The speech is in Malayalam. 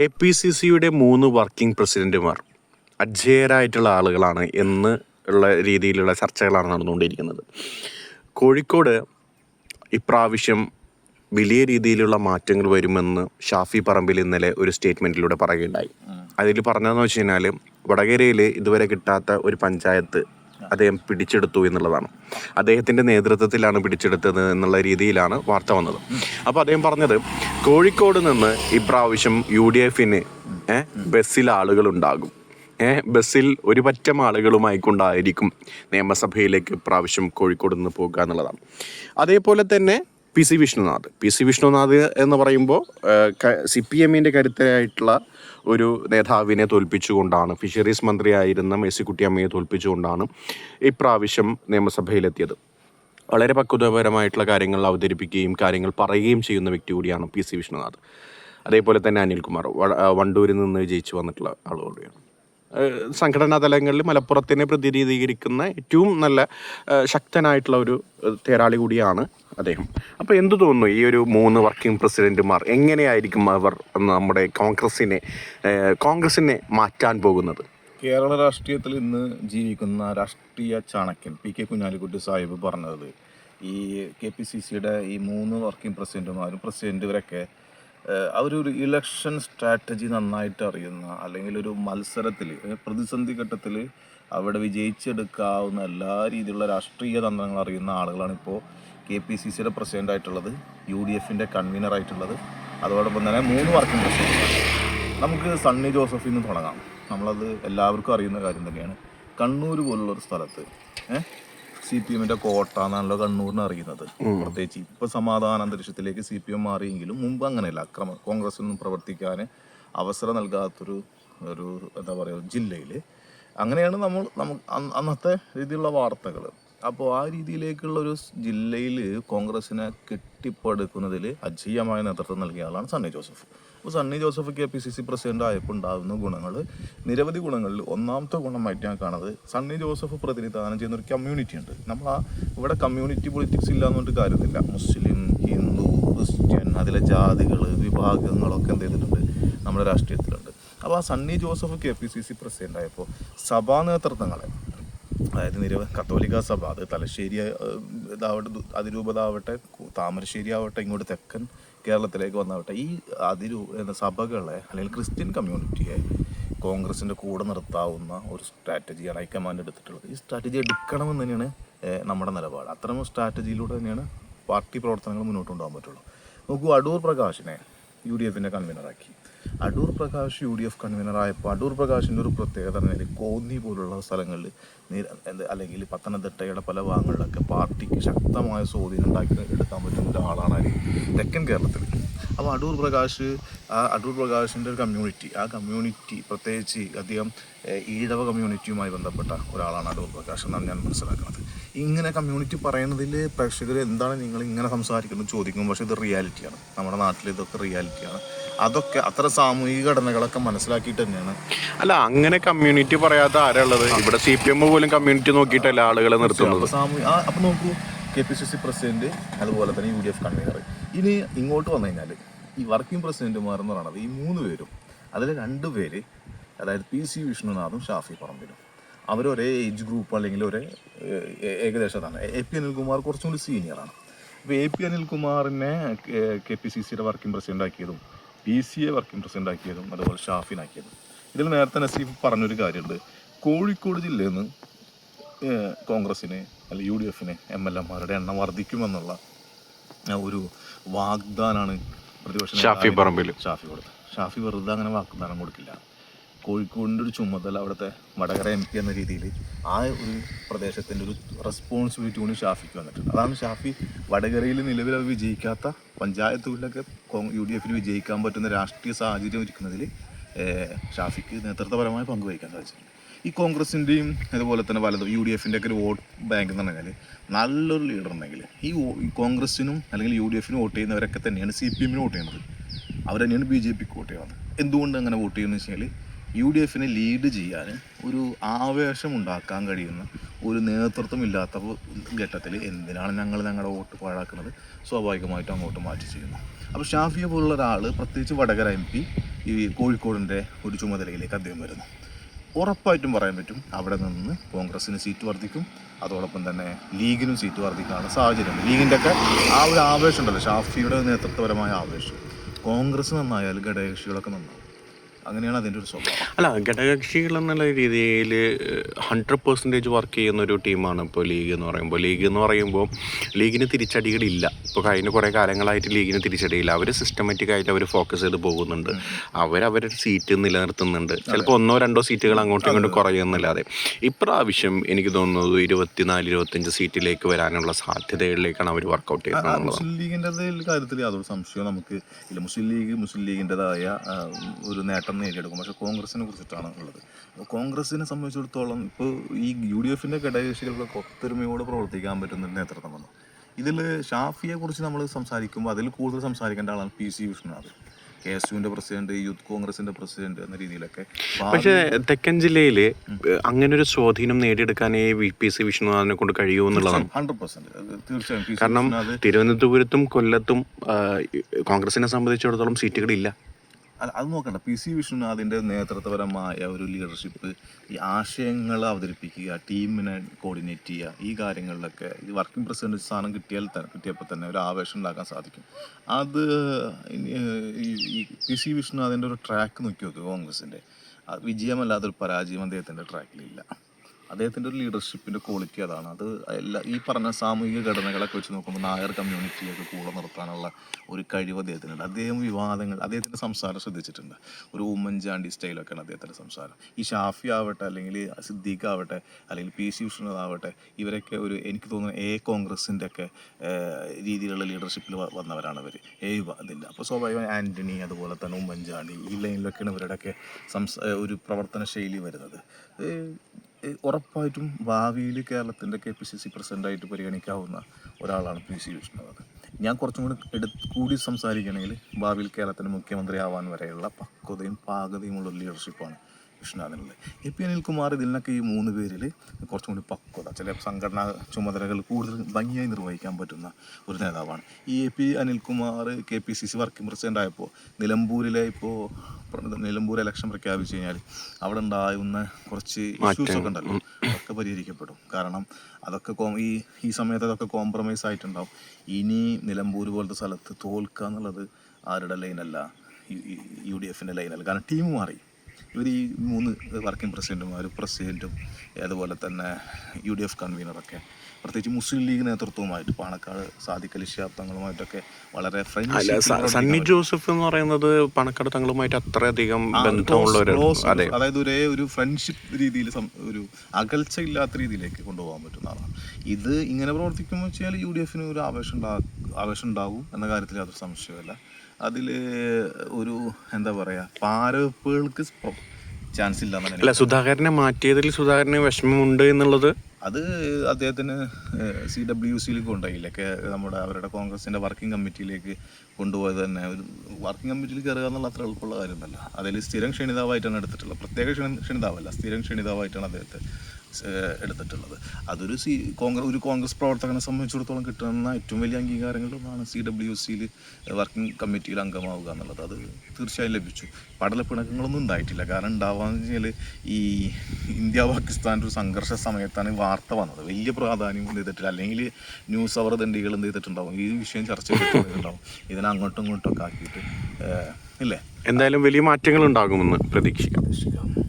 എ പി സി സിയുടെ മൂന്ന് വർക്കിംഗ് പ്രസിഡന്റുമാർ അജ്ജയരായിട്ടുള്ള ആളുകളാണ് എന്ന് ഉള്ള രീതിയിലുള്ള ചർച്ചകളാണ് നടന്നുകൊണ്ടിരിക്കുന്നത്. കോഴിക്കോട് ഇപ്രാവശ്യം വലിയ രീതിയിലുള്ള മാറ്റങ്ങൾ വരുമെന്ന് ഷാഫി പറമ്പിൽ ഇന്നലെ ഒരു സ്റ്റേറ്റ്മെന്റിലൂടെ പറയുകയുണ്ടായി. അതിൽ പറഞ്ഞതെന്ന് വെച്ച് കഴിഞ്ഞാൽ വടകരയിൽ ഇതുവരെ കിട്ടാത്ത ഒരു പഞ്ചായത്ത് അദ്ദേഹം പിടിച്ചെടുത്തു എന്നുള്ളതാണ്. അദ്ദേഹത്തിന്റെ നേതൃത്വത്തിലാണ് പിടിച്ചെടുത്തത് എന്നുള്ള രീതിയിലാണ് വാർത്ത വന്നത്. അപ്പോൾ അദ്ദേഹം പറഞ്ഞത് കോഴിക്കോട് നിന്ന് ഇപ്രാവശ്യം യു ഡി എഫിന് ബസ്സിൽ ആളുകളുണ്ടാകും. ബസ്സിൽ ഒരു പറ്റം ആളുകളുമായിക്കൊണ്ടായിരിക്കും നിയമസഭയിലേക്ക് പ്രാവശ്യം കോഴിക്കോട് നിന്ന് പോകുക എന്നുള്ളതാണ്. അതേപോലെ തന്നെ P C Vishnunath. P C Vishnunath എന്ന് പറയുമ്പോൾ സി പി എമ്മിന്റെ കരുത്തരായിട്ടുള്ള ഒരു നേതാവിനെ തോൽപ്പിച്ചുകൊണ്ടാണ് ഫിഷറീസ് മന്ത്രിയായിരുന്ന കുട്ടിയമ്മയെ തോൽപ്പിച്ചുകൊണ്ടാണ് ഇപ്രാവശ്യം നിയമസഭയിലെത്തിയത്. വളരെ പക്വതപരമായിട്ടുള്ള കാര്യങ്ങൾ അവതരിപ്പിക്കുകയും കാര്യങ്ങൾ പറയുകയും ചെയ്യുന്ന വ്യക്തി കൂടിയാണ് പി സി വിഷ്ണുനാഥ്. അതേപോലെ തന്നെ അനിൽകുമാർ വണ്ടൂരിൽ നിന്ന് ജയിച്ചു വന്നിട്ടുള്ള ആളുകൂടിയാണ് സംഘടനാ തലങ്ങളിൽ മലപ്പുറത്തിനെ പ്രതിനിധീകരിക്കുന്ന ഏറ്റവും നല്ല ശക്തനായിട്ടുള്ള ഒരു തേരാളി കൂടിയാണ് അദ്ദേഹം. അപ്പോൾ എന്തു തോന്നുന്നു ഈ ഒരു മൂന്ന് വർക്കിംഗ് പ്രസിഡന്റുമാർ എങ്ങനെയായിരിക്കും അവർ നമ്മുടെ കോൺഗ്രസിനെ കോൺഗ്രസിനെ മാറ്റാൻ പോകുന്നത്? കേരള രാഷ്ട്രീയത്തിൽ ഇന്ന് ജീവിക്കുന്ന രാഷ്ട്രീയ ചാണക്യൻ പി കെ കുഞ്ഞാലിക്കുട്ടി സാഹിബ് പറഞ്ഞത് ഈ കെ പി സി സിയുടെ ഈ മൂന്ന് വർക്കിംഗ് പ്രസിഡന്റുമാരും പ്രസിഡന്റുവരൊക്കെ അവരൊരു ഇലക്ഷൻ സ്ട്രാറ്റജി നന്നായിട്ട് അറിയുന്ന അല്ലെങ്കിൽ ഒരു മത്സരത്തിൽ പ്രതിസന്ധി ഘട്ടത്തിൽ അവിടെ വിജയിച്ചെടുക്കാവുന്ന എല്ലാ രീതിയിലുള്ള രാഷ്ട്രീയ തന്ത്രങ്ങൾ അറിയുന്ന ആളുകളാണ് ഇപ്പോൾ കെ പി സി സിയുടെ പ്രസിഡന്റ് ആയിട്ടുള്ളത് യു ഡി എഫിന്റെ കൺവീനർ ആയിട്ടുള്ളത്. അതോടൊപ്പം തന്നെ മൂന്ന് വർക്കിംഗ് പ്രസിഡന്റ് നമുക്ക് സണ്ണി ജോസഫിൽ നിന്ന് തുടങ്ങാം. നമ്മളത് എല്ലാവർക്കും അറിയുന്ന കാര്യം തന്നെയാണ്. കണ്ണൂർ പോലുള്ള ഒരു സ്ഥലത്ത് സി പി എമ്മിന്റെ കോട്ട എന്നാണല്ലോ കണ്ണൂരിന് അറിയുന്നത്. പ്രത്യേകിച്ച് ഇപ്പൊ സമാധാന അന്തരീക്ഷത്തിലേക്ക് സി പി എം മാറിയെങ്കിലും മുമ്പ് അങ്ങനെയല്ല. അക്രമ കോൺഗ്രസിനൊന്നും പ്രവർത്തിക്കാൻ അവസരം നൽകാത്തൊരു ഒരു എന്താ പറയുക ജില്ലയിൽ അങ്ങനെയാണ് നമ്മൾ നമുക്ക് അന്നത്തെ രീതിയിലുള്ള വാർത്തകൾ അപ്പോൾ ആ രീതിയിലേക്കുള്ള ഒരു ജില്ലയിൽ കോൺഗ്രസിനെ കെട്ടിപ്പടുക്കുന്നതിൽ അജീയമായ നേതൃത്വം നൽകിയ ആളാണ് സണ്ണി ജോസഫ്. അപ്പോൾ Sunny Joseph K P C C president ആയപ്പോൾ ഉണ്ടാകുന്ന ഗുണങ്ങൾ. നിരവധി ഗുണങ്ങളിൽ ഒന്നാമത്തെ ഗുണമായിട്ട് ഞാൻ കാണുന്നത് സണ്ണി ജോസഫ് പ്രതിനിധാനം ചെയ്യുന്ന ഒരു കമ്മ്യൂണിറ്റി ഉണ്ട്. നമ്മൾ ആ ഇവിടെ കമ്മ്യൂണിറ്റി പൊളിറ്റിക്സ് ഇല്ല എന്നുകൊണ്ട് കാര്യമില്ല മുസ്ലിം ഹിന്ദു ക്രിസ്ത്യൻ അതിലെ ജാതികൾ വിഭാഗങ്ങളൊക്കെ എന്ത് ചെയ്തിട്ടുണ്ട് നമ്മുടെ രാഷ്ട്രീയത്തിലുണ്ട്. അപ്പോൾ ആ Sunny Joseph K P C C president ആയപ്പോൾ സഭാ നേതൃത്വങ്ങളെ അതായത് നിരവധി കത്തോലിക്ക സഭ അത് തലശ്ശേരി ഇതാവട്ടെ അതിരൂപതാവട്ടെ താമരശ്ശേരി ആവട്ടെ ഇങ്ങോട്ട് തെക്കൻ കേരളത്തിലേക്ക് വന്നാവട്ടെ ഈ അതിരു സഭകളെ അല്ലെങ്കിൽ ക്രിസ്ത്യൻ കമ്മ്യൂണിറ്റിയെ കോൺഗ്രസിന്റെ കൂടെ നിർത്താവുന്ന ഒരു സ്ട്രാറ്റജിയാണ് ഹൈക്കമാൻഡ് എടുത്തിട്ടുള്ളത്. ഈ സ്ട്രാറ്റജി എടുക്കണമെന്ന് തന്നെയാണ് നമ്മുടെ നിലപാട്. അത്തരം സ്ട്രാറ്റജിയിലൂടെ തന്നെയാണ് പാർട്ടി പ്രവർത്തനങ്ങൾ മുന്നോട്ട് കൊണ്ടുപോകാൻ പറ്റുള്ളൂ. നോക്കൂ അടൂർ പ്രകാശിനെ യു ഡി എഫിന്റെ കൺവീനറാക്കി Adoor Prakash U D F കൺവീനറായപ്പോൾ Adoor പ്രകാശിന്റെ ഒരു പ്രത്യേകത എന്ന് പറഞ്ഞാൽ കോന്നി പോലുള്ള സ്ഥലങ്ങളിൽ അല്ലെങ്കിൽ പത്തനംതിട്ടയുടെ പല ഭാഗങ്ങളിലൊക്കെ പാർട്ടിക്ക് ശക്തമായ സ്വാധീനം ഉണ്ടാക്കി എടുക്കാൻ പറ്റുന്ന ഒരാളാണ്? തെക്കൻ കേരളത്തിൽ അപ്പോൾ അടൂർ പ്രകാശ് ആ അടൂർ പ്രകാശിന്റെ ഒരു കമ്മ്യൂണിറ്റി ആ കമ്മ്യൂണിറ്റി പ്രത്യേകിച്ച് അധികം ഈഴവ കമ്മ്യൂണിറ്റിയുമായി ബന്ധപ്പെട്ട ഒരാളാണ് അടൂർ പ്രകാശ് എന്നാണ് ഞാൻ മനസ്സിലാക്കുന്നത് ഇങ്ങനെ കമ്മ്യൂണിറ്റി പറയുന്നതിൽ പ്രേക്ഷകർ എന്താണ് നിങ്ങൾ ഇങ്ങനെ സംസാരിക്കുന്നത് ചോദിക്കും. പക്ഷേ ഇത് റിയാലിറ്റിയാണ് നമ്മുടെ നാട്ടിൽ ഇതൊക്കെ റിയാലിറ്റിയാണ് അതൊക്കെ അത്ര സാമൂഹിക ഘടനകളൊക്കെ മനസ്സിലാക്കിയിട്ട് തന്നെയാണ്. അല്ല അങ്ങനെ കമ്മ്യൂണിറ്റി പറയാത്ത ആരാ ഉള്ളത്? ഇവിടെ സി പി എം പോലും കമ്മ്യൂണിറ്റി നോക്കിയിട്ടല്ല ആളുകളെ നിർത്തുന്നത്? അപ്പം നോക്കൂ. K P C C president അതുപോലെ തന്നെ യു ഡി എഫ് കൺവീനർ ഇനി ഇങ്ങോട്ട് വന്നു കഴിഞ്ഞാൽ ഈ വർക്കിംഗ് പ്രസിഡന്റുമാർ എന്ന് പറയുന്നത് ഈ മൂന്ന് പേരും അതിൽ രണ്ട് പേര് അതായത് പി സി വിഷ്ണുനാഥും ഷാഫി പറമ്പിലും. അവർ ഒരേ ഏജ് ഗ്രൂപ്പ് അല്ലെങ്കിൽ ഒരേ ഏകദേശം അതാണ്. എ പി അനിൽകുമാർ കുറച്ചും കൂടി സീനിയറാണ് അപ്പോൾ എ പി അനിൽകുമാറിനെ കെ പി സി സിയുടെ working president ആക്കിയതും P C A working president ആക്കിയതും അതുപോലെ ഷാഫിനാക്കിയതും ഇതിൽ നേരത്തെ നസീഫ് പറഞ്ഞൊരു കാര്യമുണ്ട്. കോഴിക്കോട് ജില്ലയിൽ നിന്ന് കോൺഗ്രസ്സിന് കോൺഗ്രസിന് അല്ലെങ്കിൽ യു ഡി എഫിന് എം എൽ എമാരുടെ എണ്ണം വർദ്ധിക്കുമെന്നുള്ള ഒരു വാഗ്ദാനാണ് പ്രതിപക്ഷ ഷാഫി പറമ്പിൽ. ഷാഫി കൊടുത്തത്. ഷാഫി വെറുതെ അങ്ങനെ വാഗ്ദാനം കൊടുക്കില്ല. കോഴിക്കോടിന്റെ ഒരു ചുമതല അവിടുത്തെ വടകര എം പി എന്ന രീതിയിൽ ആ ഒരു പ്രദേശത്തിന്റെ ഒരു റെസ്പോൺസിബിലിറ്റി കൊണ്ട് ഷാഫിക്ക് വന്നിട്ടുണ്ട്. അതാണ് ഷാഫി വടകരയിൽ നിലവിൽ അത് വിജയിക്കാത്ത പഞ്ചായത്തുകളിലൊക്കെ യു ഡി എഫിൽ വിജയിക്കാൻ പറ്റുന്ന രാഷ്ട്രീയ സാഹചര്യം ഒരുക്കുന്നതിൽ ഷാഫിക്ക് നേതൃത്വപരമായി പങ്കുവഹിക്കാൻ സാധിച്ചിട്ടുണ്ട്. ഈ കോൺഗ്രസിന്റെയും അതുപോലെ തന്നെ വലത് യു ഡി എഫിന്റെ ഒക്കെ ഒരു വോട്ട് ബാങ്ക് എന്ന് പറഞ്ഞാൽ നല്ലൊരു ലീഡർ ഉണ്ടെങ്കിൽ ഈ കോൺഗ്രസിനും അല്ലെങ്കിൽ യു ഡി എഫിനും വോട്ട് ചെയ്യുന്നവരൊക്കെ തന്നെയാണ് സി പി എമ്മിന് വോട്ട് ചെയ്യുന്നത്. അവർ തന്നെയാണ് ബി ജെ പിക്ക് വോട്ട് ചെയ്യുന്നത്. എന്തുകൊണ്ട് അങ്ങനെ വോട്ട് ചെയ്യുന്നത് വെച്ചാൽ യു ഡി എഫിനെ ലീഡ് ചെയ്യാൻ ഒരു ആവേശം ഉണ്ടാക്കാൻ കഴിയുന്ന ഒരു നേതൃത്വം ഇല്ലാത്ത ഘട്ടത്തിൽ എന്തിനാണ് ഞങ്ങൾ ഞങ്ങളുടെ വോട്ട് പാഴാക്കുന്നത്? സ്വാഭാവികമായിട്ടും അങ്ങോട്ട് മാറ്റി ചെയ്യുന്നു. അപ്പോൾ ഷാഫിയെ പോലുള്ള ഒരാൾ പ്രത്യേകിച്ച് വടകര എം പി ഈ കോഴിക്കോടിന്റെ ഒരു ചുമതലയിലേക്ക് അദ്ദേഹം വരുന്നു. ഉറപ്പായിട്ടും പറയാൻ പറ്റും അവിടെ നിന്ന് കോൺഗ്രസ്സിന് സീറ്റ് വർദ്ധിക്കും. അതോടൊപ്പം തന്നെ ലീഗിനും സീറ്റ് വർദ്ധിക്കാനുള്ള സാഹചര്യമുണ്ട് ലീഗിന്റെ ഒക്കെ ആ ഒരു ആവേശം ഉണ്ടല്ലോ ഷാഫിയുടെ നേതൃത്വപരമായ ആവേശം. കോൺഗ്രസ് നന്നായാൽ ഘടകകക്ഷികളൊക്കെ നന്നാവും. അങ്ങനെയാണ് അതിന്റെ ഒരു സ്വഭാവം. അല്ല ഘടകകക്ഷികൾ എന്നുള്ള രീതിയിൽ ഹൺഡ്രഡ് പെർസെന്റേജ് വർക്ക് ചെയ്യുന്ന ഒരു ടീമാണ് ഇപ്പോൾ ലീഗ് എന്ന് പറയുമ്പോൾ ലീഗ് എന്ന് പറയുമ്പോൾ ലീഗിന് തിരിച്ചടികളില്ല. ഇപ്പോൾ കഴിഞ്ഞ കുറേ കാലങ്ങളായിട്ട് ലീഗിന് തിരിച്ചടിയില്ല. അവർ സിസ്റ്റമാറ്റിക്കായിട്ട് അവർ ഫോക്കസ് ചെയ്ത് പോകുന്നുണ്ട്. അവരവരുടെ സീറ്റ് നിലനിർത്തുന്നുണ്ട്. ചിലപ്പോൾ ഒന്നോ രണ്ടോ സീറ്റുകൾ അങ്ങോട്ടും ഇങ്ങോട്ടും കുറയുന്നില്ലാതെ. ഇപ്രാവശ്യം എനിക്ക് തോന്നുന്നത് ഇരുപത്തിനാല് ഇരുപത്തഞ്ച് സീറ്റിലേക്ക് വരാനുള്ള സാധ്യതകളിലേക്കാണ് അവർ വർക്കൗട്ട് ചെയ്യുന്നത് മുസ്ലിം ലീഗിന്റെ കാര്യത്തിൽ യാതൊരു സംശയവും നമുക്ക് മുസ്ലിം ലീഗ് മുസ്ലിം ലീഗിന്റെതായ ഒരു നേട്ടം നേടിയെടുക്കും. പക്ഷേ കോൺഗ്രസിനെ കുറിച്ചിട്ടാണ് ഉള്ളത്. അപ്പോൾ കോൺഗ്രസിനെ സംബന്ധിച്ചിടത്തോളം ഇപ്പോൾ ഈ യു ഡി എഫിന്റെ ഘടകകക്ഷികൾക്ക് ഒത്തൊരുമയോടെ പ്രവർത്തിക്കാൻ പറ്റുന്ന നേതൃത്വം വന്നു. ഇതിൽ ഷാഫിയെ കുറിച്ച് നമ്മൾ സംസാരിക്കുമ്പോൾ അതിൽ കൂടുതൽ സംസാരിക്കേണ്ട ആളാണ് P C Vishnunath K S യുവിന്റെ president youth കോൺഗ്രസിന്റെ പ്രസിഡന്റ് എന്ന രീതിയിലൊക്കെ പക്ഷേ തെക്കൻ ജില്ലയിൽ അങ്ങനെ ഒരു സ്വാധീനം നേടിയെടുക്കാനേ വി പി സി വിഷ്ണുനാഥിനെ കൊണ്ട് ഹൺഡ്രഡ് പെർസെന്റ് തീർച്ചയായും കാരണം തിരുവനന്തപുരത്തും കൊല്ലത്തും കോൺഗ്രസിനെ സംബന്ധിച്ചിടത്തോളം സീറ്റുകളില്ല. അല്ല അത് നോക്കണ്ട. പി സി വിഷ്ണുനാഥിന്റെ നേതൃത്വപരമായ ഒരു ലീഡർഷിപ്പ് ഈ ആശയങ്ങൾ അവതരിപ്പിക്കുക ടീമിനെ കോർഡിനേറ്റ് ചെയ്യുക ഈ കാര്യങ്ങളിലൊക്കെ ഈ വർക്കിംഗ് പ്രസിഡന്റ് സ്ഥാനം കിട്ടിയാൽ തന്നെ കിട്ടിയപ്പോൾ തന്നെ ഒരു ആവേശം ഉണ്ടാക്കാൻ സാധിക്കും. അത് ഈ പി സി വിഷ്ണുനാഥിന്റെ ഒരു ട്രാക്ക് നോക്കി നോക്കുക കോൺഗ്രസിന്റെ വിജയമല്ലാത്തൊരു പരാജയം അദ്ദേഹത്തിന്റെ ട്രാക്കിലില്ല അദ്ദേഹത്തിന്റെ ഒരു ലീഡർഷിപ്പിന്റെ ക്വാളിറ്റി അതാണ്. അത് എല്ലാ ഈ പറഞ്ഞ സാമൂഹിക ഘടനകളൊക്കെ വെച്ച് നോക്കുമ്പോൾ നായർ കമ്മ്യൂണിറ്റിയൊക്കെ കൂടെ നിർത്താനുള്ള ഒരു കഴിവ് അദ്ദേഹത്തിനുണ്ട്. അദ്ദേഹം വിവാദങ്ങൾ അദ്ദേഹത്തിന്റെ സംസാരം ശ്രദ്ധിച്ചിട്ടുണ്ട്. ഒരു ഉമ്മൻചാണ്ടി സ്റ്റൈലൊക്കെയാണ് അദ്ദേഹത്തിന്റെ സംസാരം. ഈ ഷാഫി ആവട്ടെ അല്ലെങ്കിൽ സിദ്ദീഖ് ആവട്ടെ അല്ലെങ്കിൽ പി സി വിഷ്ണുനാഥ് ആവട്ടെ ഇവരൊക്കെ ഒരു എനിക്ക് തോന്നുന്നു എ കോൺഗ്രസിന്റെ ഒക്കെ രീതിയിലുള്ള ലീഡർഷിപ്പിൽ വന്നവരാണ് അവർ എ അതില്ല അപ്പോൾ സ്വാഭാവികമായി ആന്റണി അതുപോലെ തന്നെ ഉമ്മൻചാണ്ടി ഈ ലൈനിലൊക്കെയാണ് ഇവരുടെയൊക്കെ സംസ ഒരു പ്രവർത്തന ശൈലി വരുന്നത് ഉറപ്പായിട്ടും ഭാവിയിൽ കേരളത്തിന്റെ കെ പി സി സി പ്രസിഡന്റായിട്ട് പരിഗണിക്കാവുന്ന ഒരാളാണ് പി സി വിഷ്ണുനാഥ് ഞാൻ കുറച്ചും കൂടി എടുത്ത് കൂടി സംസാരിക്കുകയാണെങ്കിൽ ഭാവിയിൽ കേരളത്തിന്റെ മുഖ്യമന്ത്രി ആവാൻ വരെയുള്ള പക്വതയും പാകതയുമുള്ള ഒരു ലീഡർഷിപ്പാണ് വിഷ്ണുനാഥനുള്ളത് എ പി അനിൽകുമാർ ഇതിനൊക്കെ ഈ മൂന്ന് പേരിൽ കുറച്ചും കൂടി പക്വത ചില സംഘടനാ ചുമതലകൾ കൂടുതൽ ഭംഗിയായി നിർവഹിക്കാൻ പറ്റുന്ന ഒരു നേതാവാണ്. ഈ A P Anilkumar K P C C working president ആയപ്പോൾ നിലമ്പൂരിലെ ഇപ്പോൾ നിലമ്പൂർ ഇലക്ഷൻ പ്രഖ്യാപിച്ചു കഴിഞ്ഞാൽ അവിടെ ഉണ്ടാകുന്ന കുറച്ച് ഇഷ്യൂസ് ഒക്കെ ഉണ്ടല്ലോ അതൊക്കെ പരിഹരിക്കപ്പെടും. കാരണം അതൊക്കെ കോ- ഈ ഈ സമയത്ത് അതൊക്കെ കോംപ്രമൈസ് ആയിട്ടുണ്ടാവും. ഇനി നിലമ്പൂർ പോലത്തെ സ്ഥലത്ത് തോൽക്കുക എന്നുള്ളത് ആരുടെ ലൈനല്ല യു ഡി എഫിന്റെ ലൈനല്ല കാരണം ടീം മാറി. ഇവർ ഈ മൂന്ന് വർക്കിംഗ് പ്രസിഡന്റുമാരും പ്രസിഡന്റും അതുപോലെ തന്നെ യു ഡി എഫ് കൺവീനറൊക്കെ പ്രത്യേകിച്ച് മുസ്ലിം ലീഗ് നേതൃത്വവുമായിട്ട് പാണക്കാട് സാദിഖ് ശാബ്ദങ്ങളുമായിട്ടൊക്കെ വളരെ സണ്ണി ജോസഫ് എന്ന് പറയുന്നത് പാണക്കാട് തങ്ങളുമായിട്ട് അത്രയധികം ബന്ധമുള്ള ഒരു അതെ. അതായത് ഒരേ ഒരു ഫ്രണ്ട്ഷിപ്പ് രീതിയിൽ ഒരു അകൽച്ച ഇല്ലാത്ത രീതിയിലേക്ക് കൊണ്ടുപോകാൻ പറ്റുന്ന ആളാണ്. ഇത് ഇങ്ങനെ പ്രവർത്തിക്കുമ്പോൾ വെച്ചാൽ യു ഡി എഫിന് ഒരു ആവേശം ഉണ്ടാ ആവേശം ഉണ്ടാവും എന്ന കാര്യത്തിൽ യാതൊരു സംശയമല്ല അതിൽ ഒരു എന്താ പറയുക പാരവെപ്പുകൾക്ക് ചാൻസ് ഇല്ല സുധാകരനെ മാറ്റിയതിൽ സുധാകരന് വിഷമമുണ്ട് എന്നുള്ളത് അത് അദ്ദേഹത്തിന് സി ഡബ്ല്യു സിയിലേക്ക് കൊണ്ടുപോയില്ലൊക്കെ നമ്മുടെ അവരുടെ കോൺഗ്രസിന്റെ വർക്കിംഗ് കമ്മിറ്റിയിലേക്ക് കൊണ്ടുപോയത് തന്നെ. ഒരു വർക്കിംഗ് കമ്മിറ്റിയിൽ കയറുക എന്നുള്ള അത്ര എളുപ്പമുള്ള കാര്യമൊന്നുമല്ല. അതിൽ സ്ഥിരം ക്ഷണിതാവായിട്ടാണ് എടുത്തിട്ടുള്ളത്. പ്രത്യേക ക്ഷണി ക്ഷണിതാവല്ല. സ്ഥിരം ക്ഷണിതാവായിട്ടാണ് അദ്ദേഹത്തെ എടുത്തിട്ടുള്ളത്. അതൊരു സി കോൺഗ്രസ് ഒരു കോൺഗ്രസ് പ്രവർത്തകനെ സംബന്ധിച്ചിടത്തോളം കിട്ടുന്ന ഏറ്റവും വലിയ അംഗീകാരങ്ങളിലൊന്നാണ് സി ഡബ്ല്യു സിയിൽ വർക്കിംഗ് കമ്മിറ്റിയിൽ അംഗമാവുക എന്നുള്ളത്. അത് തീർച്ചയായും ലഭിച്ചു. പടലപ്പിണക്കങ്ങളൊന്നും ഉണ്ടായിട്ടില്ല. കാരണം ഉണ്ടാവാന്ന് വെച്ചാൽ ഈ ഇന്ത്യ പാകിസ്ഥാൻ ഒരു സംഘർഷ സമയത്താണ് വാർത്ത വന്നത്. വലിയ പ്രാധാന്യം എന്ത് ചെയ്തിട്ടില്ല. അല്ലെങ്കിൽ ന്യൂസ് അവർ ദണ്ഡികൾ എന്ത് ചെയ്തിട്ടുണ്ടാവും? ഈ വിഷയം ചർച്ച ചെയ്തിട്ടുണ്ടാവും ഇതിനെ അങ്ങോട്ടും ഇങ്ങോട്ടും ഒക്കെ ആക്കിയിട്ട് ഇല്ലേ? എന്തായാലും വലിയ മാറ്റങ്ങൾ ഉണ്ടാകുമെന്ന് പ്രതീക്ഷിക്കാം. പ്രതീക്ഷിക്കാം.